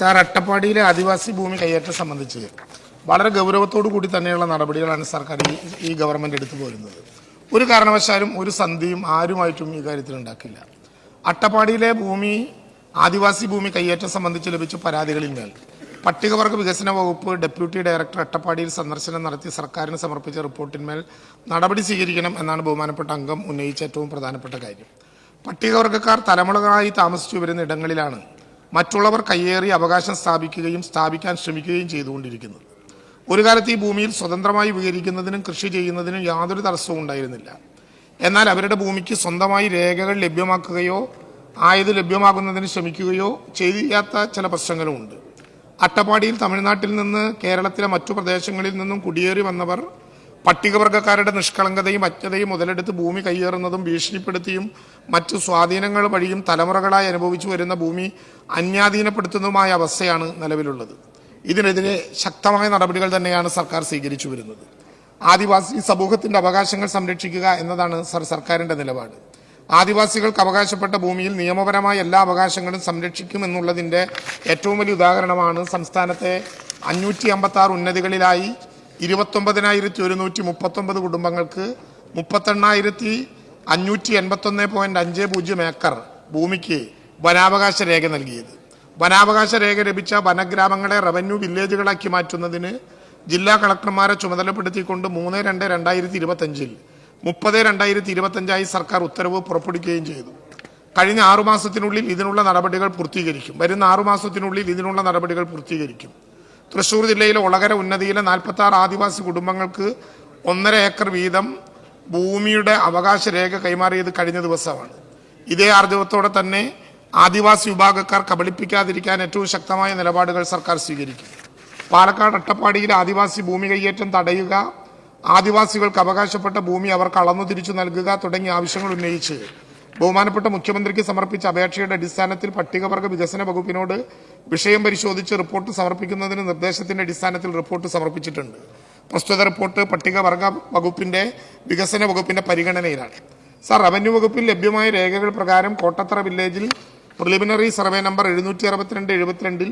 Sir അട്ടപ്പാടിയിലെ ആദിവാസി ഭൂമി കൈയേറ്റം സംബന്ധിച്ച് വളരെ ഗൗരവത്തോടു കൂടി തന്നെയുള്ള നടപടികളാണ് സർക്കാർ ഈ ഗവൺമെന്റ് എടുത്തു പോരുന്നത്. ഒരു കാരണവശാലും ഒരു സന്ധിയും ആരുമായിട്ടും ഈ കാര്യത്തിൽ ഉണ്ടാക്കില്ല. അട്ടപ്പാടിയിലെ ഭൂമി ആദിവാസി ഭൂമി കൈയേറ്റം സംബന്ധിച്ച് ലഭിച്ച പരാതികളിന്മേൽ പട്ടികവർഗ വികസന വകുപ്പ് ഡെപ്യൂട്ടി ഡയറക്ടർ അട്ടപ്പാടിയിൽ സന്ദർശനം നടത്തി സർക്കാരിന് സമർപ്പിച്ച റിപ്പോർട്ടിന്മേൽ നടപടി സ്വീകരിക്കണം എന്നാണ് ബഹുമാനപ്പെട്ട അംഗം ഉന്നയിച്ച ഏറ്റവും പ്രധാനപ്പെട്ട കാര്യം. പട്ടികവർഗക്കാർ തലമുറകളായി താമസിച്ചു വരുന്ന ഇടങ്ങളിലാണ് മറ്റുള്ളവർ കയ്യേറി അവകാശം സ്ഥാപിക്കുകയും സ്ഥാപിക്കാൻ ശ്രമിക്കുകയും ചെയ്തുകൊണ്ടിരിക്കുന്നത് ഒരു കാലത്ത് ഈ ഭൂമിയിൽ സ്വതന്ത്രമായി വിഹരിക്കുന്നതിനും കൃഷി ചെയ്യുന്നതിനും യാതൊരു തടസ്സവും ഉണ്ടായിരുന്നില്ല. എന്നാൽ അവരുടെ ഭൂമിക്ക് സ്വന്തമായി രേഖകൾ ലഭ്യമാക്കുകയോ ആയത് ലഭ്യമാകുന്നതിന് ശ്രമിക്കുകയോ ചെയ്യാത്ത ചില പ്രശ്നങ്ങളുമുണ്ട്. അട്ടപ്പാടിയിൽ തമിഴ്നാട്ടിൽ നിന്ന് കേരളത്തിലെ മറ്റു പ്രദേശങ്ങളിൽ നിന്നും കുടിയേറി വന്നവർ പട്ടികവർഗക്കാരുടെ നിഷ്കളങ്കതയും അജ്ഞതയും മുതലെടുത്ത് ഭൂമി കയ്യേറുന്നതും ഭീഷണിപ്പെടുത്തിയും മറ്റു സ്വാധീനങ്ങൾ വഴിയും തലമുറകളായി അനുഭവിച്ചു വരുന്ന ഭൂമി അന്യാധീനപ്പെടുത്തുന്നതുമായ അവസ്ഥയാണ് നിലവിലുള്ളത്. ഇതിനെതിരെ ശക്തമായ നടപടികൾ തന്നെയാണ് സർക്കാർ സ്വീകരിച്ചു വരുന്നത്. ആദിവാസി സമൂഹത്തിന്റെ അവകാശങ്ങൾ സംരക്ഷിക്കുക എന്നതാണ് സർ സർക്കാരിന്റെ നിലപാട്. ആദിവാസികൾക്ക് അവകാശപ്പെട്ട ഭൂമിയിൽ നിയമപരമായ എല്ലാ അവകാശങ്ങളും സംരക്ഷിക്കും എന്നുള്ളതിന്റെ ഏറ്റവും വലിയ ഉദാഹരണമാണ് സംസ്ഥാനത്തെ അഞ്ഞൂറ്റി അമ്പത്തി ഉന്നതികളിലായി ഇരുപത്തൊമ്പതിനായിരത്തി ഒരുന്നൂറ്റി മുപ്പത്തൊമ്പത് കുടുംബങ്ങൾക്ക് മുപ്പത്തെണ്ണായിരത്തി അഞ്ഞൂറ്റി എൺപത്തൊന്ന് പോയിന്റ് അഞ്ച് പൂജ്യം ഏക്കർ ഭൂമിക്ക് വനാവകാശ രേഖ നൽകിയത്. വനാവകാശ രേഖ ലഭിച്ച വനഗ്രാമങ്ങളെ റവന്യൂ വില്ലേജുകളാക്കി മാറ്റുന്നതിന് ജില്ലാ കളക്ടർമാരെ ചുമതലപ്പെടുത്തിക്കൊണ്ട് മൂന്ന് രണ്ട് രണ്ടായിരത്തി ഇരുപത്തഞ്ചിൽ മുപ്പത് രണ്ടായിരത്തി ഇരുപത്തഞ്ചായി സർക്കാർ ഉത്തരവ് പുറപ്പെടുവിക്കുകയും ചെയ്തു. കഴിഞ്ഞ ആറുമാസത്തിനുള്ളിൽ ഇതിനുള്ള നടപടികൾ പൂർത്തീകരിക്കും. വരുന്ന ആറുമാസത്തിനുള്ളിൽ ഇതിനുള്ള നടപടികൾ പൂർത്തീകരിക്കും. തൃശൂർ ജില്ലയിലെ ഒളകര ഉന്നതിയിലെ നാൽപ്പത്തി ആറ് ആദിവാസി കുടുംബങ്ങൾക്ക് ഒന്നര ഏക്കർ വീതം ഭൂമിയുടെ അവകാശ രേഖ കൈമാറിയത് കഴിഞ്ഞ ദിവസമാണ്. ഇതേ ആർജവത്തോടെ തന്നെ ആദിവാസി വിഭാഗക്കാർ കബളിപ്പിക്കാതിരിക്കാൻ ഏറ്റവും ശക്തമായ നിലപാടുകൾ സർക്കാർ സ്വീകരിക്കും. പാലക്കാട് അട്ടപ്പാടിയിലെ ആദിവാസി ഭൂമി കൈയേറ്റം തടയുക ആദിവാസികൾക്ക് അവകാശപ്പെട്ട ഭൂമി അവർക്ക് അളന്നു തിരിച്ചു നൽകുക തുടങ്ങിയ ആവശ്യങ്ങൾ ഉന്നയിച്ച് ബഹുമാനപ്പെട്ട മുഖ്യമന്ത്രിക്ക് സമർപ്പിച്ച അപേക്ഷയുടെ അടിസ്ഥാനത്തിൽ പട്ടികവർഗ വികസന വകുപ്പിനോട് വിഷയം പരിശോധിച്ച് റിപ്പോർട്ട് സമർപ്പിക്കുന്നതിന് നിർദ്ദേശത്തിന്റെ അടിസ്ഥാനത്തിൽ റിപ്പോർട്ട് സമർപ്പിച്ചിട്ടുണ്ട്. പ്രസ്തുത റിപ്പോർട്ട് പട്ടികവർഗ വകുപ്പിന്റെ വികസന വകുപ്പിന്റെ പരിഗണനയിലാണ്. സാർ റവന്യൂ വകുപ്പിൽ ലഭ്യമായ രേഖകൾ പ്രകാരം കോട്ടത്തറ വില്ലേജിൽ പ്രിലിമിനറി സർവേ നമ്പർ എഴുന്നൂറ്റി അറുപത്തിരണ്ട് എഴുപത്തിരണ്ടിൽ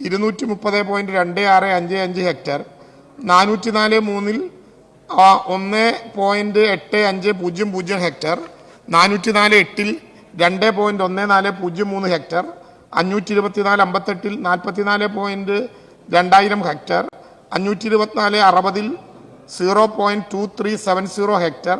ഇരുന്നൂറ്റി മുപ്പത് പോയിന്റ് രണ്ട് ആറ് അഞ്ച് അഞ്ച് ഹെക്ടർ നാനൂറ്റി നാല് മൂന്നിൽ ഒന്ന് പോയിന്റ് എട്ട് അഞ്ച് പൂജ്യം പൂജ്യം ഹെക്ടർ നാനൂറ്റി നാല് എട്ടിൽ രണ്ട് പോയിന്റ് ഒന്ന് നാല് പൂജ്യം മൂന്ന് ഹെക്ടർ അഞ്ഞൂറ്റി ഇരുപത്തിനാല് അമ്പത്തെട്ടിൽ നാൽപ്പത്തിനാല് പോയിന്റ് രണ്ടായിരം ഹെക്ടർ അഞ്ഞൂറ്റി ഇരുപത്തിനാല് അറുപതിൽ zero point two three seven zero hectare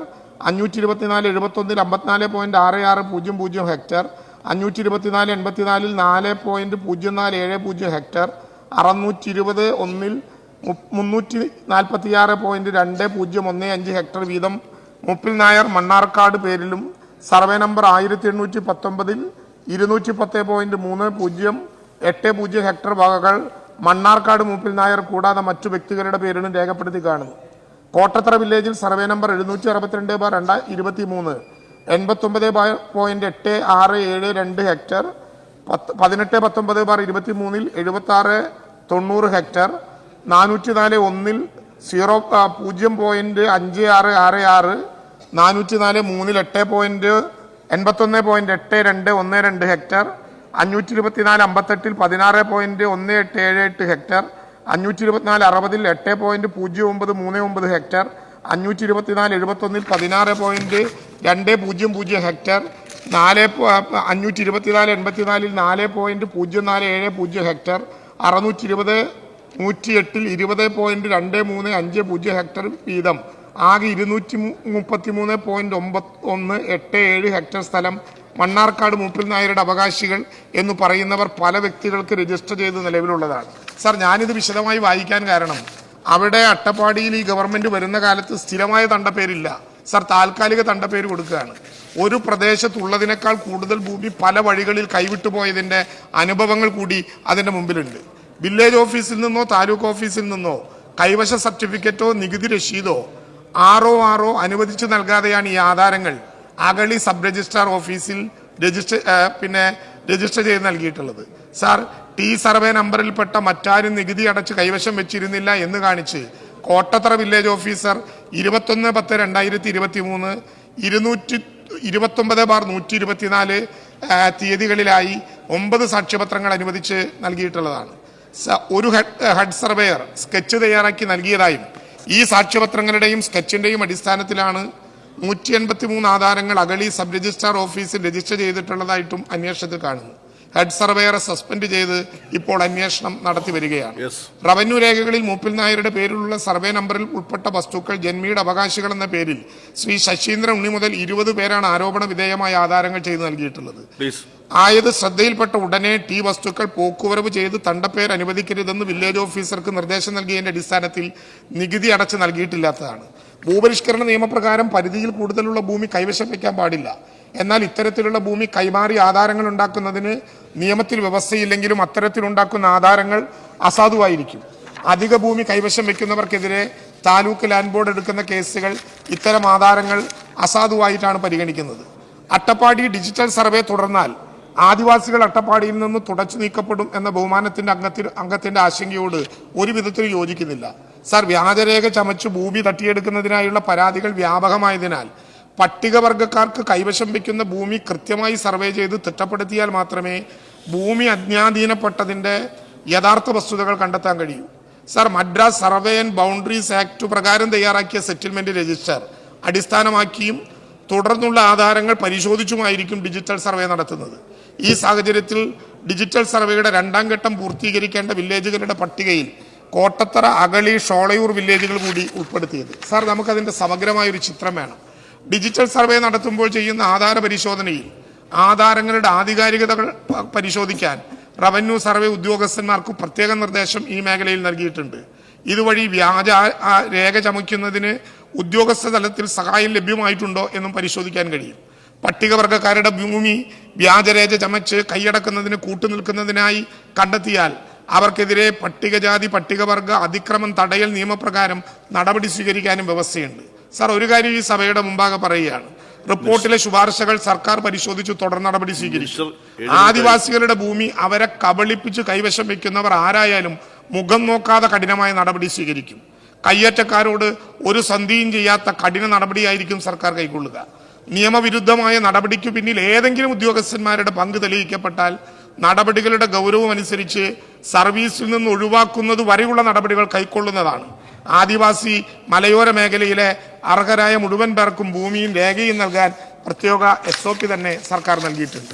അഞ്ഞൂറ്റി ഇരുപത്തിനാല് എഴുപത്തൊന്നിൽ അമ്പത്തിനാല് പോയിന്റ് ആറ് ആറ് പൂജ്യം പൂജ്യം ഹെക്ടർ അഞ്ഞൂറ്റി ഇരുപത്തിനാല് എൺപത്തിനാലിൽ നാല് പോയിന്റ് പൂജ്യം നാല് ഏഴ് പൂജ്യം ഹെക്ടർ അറുന്നൂറ്റി ഇരുപത് ഒന്നിൽ മുന്നൂറ്റി മുന്നൂറ്റി നാൽപ്പത്തിയാറ് പോയിന്റ് രണ്ട് പൂജ്യം ഒന്ന് അഞ്ച് ഹെക്ടർ വീതം. മുപ്പിൽ നായർ മണ്ണാർക്കാട് പേരിലും സർവേ നമ്പർ ആയിരത്തി എണ്ണൂറ്റി പത്തൊമ്പതിൽ ഇരുന്നൂറ്റി പത്ത് പോയിന്റ് മൂന്ന് പൂജ്യം എട്ട് പൂജ്യം ഹെക്ടർ വകകൾ മണ്ണാർക്കാട് മൂപ്പിൽ നായർ കൂടാതെ മറ്റു വ്യക്തികളുടെ പേരിലും രേഖപ്പെടുത്തി കാണുന്നു കോട്ടത്തറ വില്ലേജിൽ സർവേ നമ്പർ എഴുന്നൂറ്റി അറുപത്തിരണ്ട് ബാർ രണ്ടാ ഇരുപത്തി മൂന്ന് എൺപത്തൊമ്പത് പോയിന്റ് എട്ട് ആറ് ഏഴ് രണ്ട് ഹെക്ടർ പത്ത് പതിനെട്ട് പത്തൊമ്പത് ബാർ ഇരുപത്തി മൂന്നിൽ എഴുപത്തി ആറ് തൊണ്ണൂറ് ഹെക്ടർ നാനൂറ്റി നാല് ഒന്നിൽ സീറോ പൂജ്യം പോയിന്റ് അഞ്ച് ആറ് ആറ് ആറ് നാനൂറ്റി നാല് മൂന്നിൽ എട്ട് പോയിന്റ് എൺപത്തൊന്ന് പോയിന്റ് എട്ട് രണ്ട് ഒന്ന് രണ്ട് ഹെക്ടർ അഞ്ഞൂറ്റി ഇരുപത്തിനാല് അമ്പത്തെട്ടിൽ പതിനാറ് പോയിന്റ് ഒന്ന് എട്ട് ഏഴ് എട്ട് ഹെക്ടർ അഞ്ഞൂറ്റി ഇരുപത്തിനാല് അറുപതിൽ എട്ട് പോയിന്റ് പൂജ്യം ഒമ്പത് മൂന്ന് ഒമ്പത് ഹെക്ടർ അഞ്ഞൂറ്റി ഇരുപത്തിനാല് എഴുപത്തൊന്നിൽ പതിനാറ് പോയിന്റ് രണ്ട് പൂജ്യം പൂജ്യം ഹെക്ടർ നാല് അഞ്ഞൂറ്റി ഇരുപത്തിനാല് എൺപത്തിനാലിൽ നാല് പോയിന്റ് പൂജ്യം നാല് ഏഴ് പൂജ്യം ഹെക്ടർ അറുന്നൂറ്റി ഇരുപത് നൂറ്റി എട്ടിൽ ഇരുപത് പോയിന്റ് രണ്ട് മൂന്ന് അഞ്ച് പൂജ്യം ഹെക്ടർ വീതം. ആകെ ഇരുന്നൂറ്റി മുപ്പത്തി മൂന്ന് പോയിന്റ് ഒമ്പത് ഒന്ന് എട്ട് ഏഴ് ഹെക്ടർ സ്ഥലം മണ്ണാർക്കാട് മൂപ്പിൽ നായരുടെ അവകാശികൾ എന്ന് പറയുന്നവർ പല വ്യക്തികൾക്ക് രജിസ്റ്റർ ചെയ്ത് നിലവിലുള്ളതാണ്. സാർ ഞാനിത് വിശദമായി വായിക്കാൻ കാരണം അവിടെ അട്ടപ്പാടിയിൽ ഈ ഗവൺമെന്റ് വരുന്ന കാലത്ത് സ്ഥിരമായ തണ്ടപ്പേരില്ല. സാർ താൽക്കാലിക തണ്ടപ്പേര് കൊടുക്കുകയാണ്. ഒരു പ്രദേശത്തുള്ളതിനേക്കാൾ കൂടുതൽ ഭൂമി പല വഴികളിൽ കൈവിട്ടു പോയതിന്റെ അനുഭവങ്ങൾ കൂടി അതിന്റെ മുമ്പിലുണ്ട്. വില്ലേജ് ഓഫീസിൽ നിന്നോ താലൂക്ക് ഓഫീസിൽ നിന്നോ കൈവശ സർട്ടിഫിക്കറ്റോ നികുതി രശീതോ ആറോ ആറോ അനുവദിച്ചു നൽകാതെയാണ് ഈ ആധാരങ്ങൾ അഗളി സബ് രജിസ്ട്രാർ ഓഫീസിൽ രജിസ്റ്റർ പിന്നെ രജിസ്റ്റർ ചെയ്ത് നൽകിയിട്ടുള്ളത്. സാർ ടി സർവേ നമ്പറിൽപ്പെട്ട മറ്റാരും നികുതി അടച്ച് കൈവശം വെച്ചിരുന്നില്ല എന്ന് കാണിച്ച് കോട്ടത്തറ വില്ലേജ് ഓഫീസർ ഇരുപത്തൊന്ന് പത്ത് രണ്ടായിരത്തി ഇരുപത്തി മൂന്ന് ഇരുന്നൂറ്റി ഇരുപത്തൊമ്പത് ബാർ നൂറ്റി ഇരുപത്തിനാല് തീയതികളിലായി ഒമ്പത് സാക്ഷ്യപത്രങ്ങൾ അനുവദിച്ച് നൽകിയിട്ടുള്ളതാണ്. ഒരു ഹെഡ് സർവേയർ സ്കെച്ച് തയ്യാറാക്കി നൽകിയതായും ഈ സാക്ഷ്യപത്രങ്ങളുടെയും സ്കെച്ചിന്റെയും അടിസ്ഥാനത്തിലാണ് നൂറ്റി എൺപത്തി മൂന്ന് ആധാരങ്ങൾ അഗളി സബ് രജിസ്ട്രാർ ഓഫീസിൽ രജിസ്റ്റർ ചെയ്തിട്ടുള്ളതായിട്ടും അന്വേഷണത്തിൽ കാണുന്നു. ഹെഡ് സർവേയറെ സസ്പെൻഡ് ചെയ്ത് ഇപ്പോൾ അന്വേഷണം നടത്തി വരികയാണ്. റവന്യൂ രേഖകളിൽ മൂപ്പിൽ നായരുടെ പേരിലുള്ള സർവേ നമ്പറിൽ ഉൾപ്പെട്ട വസ്തുക്കൾ ജന്മിയുടെ അവകാശികൾ എന്ന പേരിൽ ശ്രീ ശശീന്ദ്രൻ ഉണ്ണി മുതൽ ഇരുപത് പേരാണ് ആരോപണ വിധേയമായ ആധാരങ്ങൾ ചെയ്തു നൽകിയിട്ടുള്ളത്. ആയത് ശ്രദ്ധയിൽപ്പെട്ട ഉടനെ ടീ വസ്തുക്കൾ പോക്കുവരവ് ചെയ്ത് തണ്ടപ്പേർ അനുവദിക്കരുതെന്ന് വില്ലേജ് ഓഫീസർക്ക് നിർദ്ദേശം നൽകിയതിന്റെ അടിസ്ഥാനത്തിൽ നികുതി അടച്ച് നൽകിയിട്ടില്ലാത്തതാണ്. ഭൂപരിഷ്കരണ നിയമപ്രകാരം പരിധിയിൽ കൂടുതലുള്ള ഭൂമി കൈവശം വയ്ക്കാൻ പാടില്ല. എന്നാൽ ഇത്തരത്തിലുള്ള ഭൂമി കൈമാറി ആധാരങ്ങൾ ഉണ്ടാക്കുന്നതിന് നിയമത്തിൽ വ്യവസ്ഥയില്ലെങ്കിലും അത്തരത്തിലുണ്ടാക്കുന്ന ആധാരങ്ങൾ അസാധുവായിരിക്കും. അധിക ഭൂമി കൈവശം വയ്ക്കുന്നവർക്കെതിരെ താലൂക്ക് ലാൻഡ് ബോർഡ് എടുക്കുന്ന കേസുകൾ ഇത്തരം ആധാരങ്ങൾ അസാധുവായിട്ടാണ് പരിഗണിക്കുന്നത്. അട്ടപ്പാടി ഡിജിറ്റൽ സർവേ തുടർന്നാൽ ആദിവാസികൾ അട്ടപ്പാടിയിൽ നിന്ന് തുടച്ചു നീക്കപ്പെടും എന്ന ബഹുമാനത്തിന്റെ അംഗത്തിൽ അംഗത്തിന്റെ ആശങ്കയോട് ഒരു വിധത്തിൽ യോജിക്കുന്നില്ല. സാർ വ്യാജരേഖ ചമച്ച് ഭൂമി തട്ടിയെടുക്കുന്നതിനായുള്ള പരാതികൾ വ്യാപകമായതിനാൽ പട്ടികവർഗക്കാർക്ക് കൈവശം വയ്ക്കുന്ന ഭൂമി കൃത്യമായി സർവേ ചെയ്ത് തിട്ടപ്പെടുത്തിയാൽ മാത്രമേ ഭൂമി അജ്ഞാധീനപ്പെട്ടതിന്റെ യഥാർത്ഥ വസ്തുതകൾ കണ്ടെത്താൻ കഴിയൂ. Sir Madras survey and boundaries act പ്രകാരം തയ്യാറാക്കിയ സെറ്റിൽമെന്റ് രജിസ്റ്റർ അടിസ്ഥാനമാക്കിയും തുടർന്നുള്ള ആധാരങ്ങൾ പരിശോധിച്ചുമായിരിക്കും ഡിജിറ്റൽ സർവേ നടത്തുന്നത്. ഈ സാഹചര്യത്തിൽ ഡിജിറ്റൽ സർവേയുടെ രണ്ടാം ഘട്ടം പൂർത്തീകരിക്കേണ്ട വില്ലേജുകളുടെ പട്ടികയിൽ കോട്ടത്തറ അകളി ഷോളയൂർ വില്ലേജുകൾ കൂടി ഉൾപ്പെടുത്തിയത്. സാർ നമുക്കതിന്റെ സമഗ്രമായ ഒരു ചിത്രം വേണം. ഡിജിറ്റൽ സർവേ നടത്തുമ്പോൾ ചെയ്യുന്ന ആധാര പരിശോധനയിൽ ആധാരങ്ങളുടെ ആധികാരികതകൾ പരിശോധിക്കാൻ റവന്യൂ സർവേ ഉദ്യോഗസ്ഥന്മാർക്ക് പ്രത്യേക നിർദ്ദേശം ഈ മേഖലയിൽ നൽകിയിട്ടുണ്ട്. ഇതുവഴി വ്യാജ രേഖ ചമയ്ക്കുന്നതിന് ഉദ്യോഗസ്ഥ തലത്തിൽ സഹായം ലഭ്യമായിട്ടുണ്ടോ എന്നും പരിശോധിക്കാൻ കഴിയും. പട്ടികവർഗക്കാരുടെ ഭൂമി വ്യാജരേഖ ചമച്ച് കൈയടക്കുന്നതിന് കൂട്ടുനിൽക്കുന്നതിനായി കണ്ടെത്തിയാൽ അവർക്കെതിരെ പട്ടികജാതി പട്ടികവർഗ അതിക്രമം തടയൽ നിയമപ്രകാരം നടപടി സ്വീകരിക്കാനും വ്യവസ്ഥയുണ്ട്. സാർ ഒരു കാര്യം ഈ സഭയുടെ മുമ്പാകെ പറയുകയാണ്. റിപ്പോർട്ടിലെ ശുപാർശകൾ സർക്കാർ പരിശോധിച്ച് തുടർ നടപടി സ്വീകരിച്ചു. ആദിവാസികളുടെ ഭൂമി അവരെ കബളിപ്പിച്ച് കൈവശം വെക്കുന്നവർ ആരായാലും മുഖം നോക്കാതെ കഠിനമായ നടപടി സ്വീകരിക്കും. കയ്യേറ്റക്കാരോട് ഒരു സന്ധിയും ചെയ്യാത്ത കഠിന നടപടിയായിരിക്കും സർക്കാർ കൈക്കൊള്ളുക. നിയമവിരുദ്ധമായ നടപടിക്ക് പിന്നിൽ ഏതെങ്കിലും ഉദ്യോഗസ്ഥന്മാരുടെ പങ്ക് തെളിയിക്കപ്പെട്ടാൽ നടപടികളുടെ ഗൗരവം അനുസരിച്ച് സർവീസിൽ നിന്ന് ഒഴിവാക്കുന്നത് വരെയുള്ള നടപടികൾ കൈക്കൊള്ളുന്നതാണ്. ആദിവാസി മലയോര മേഖലയിലെ അർഹരായ മുഴുവൻ പേർക്കും ഭൂമിയും രേഖയും നൽകാൻ പ്രത്യേക എസ് തന്നെ സർക്കാർ നൽകിയിട്ടുണ്ട്.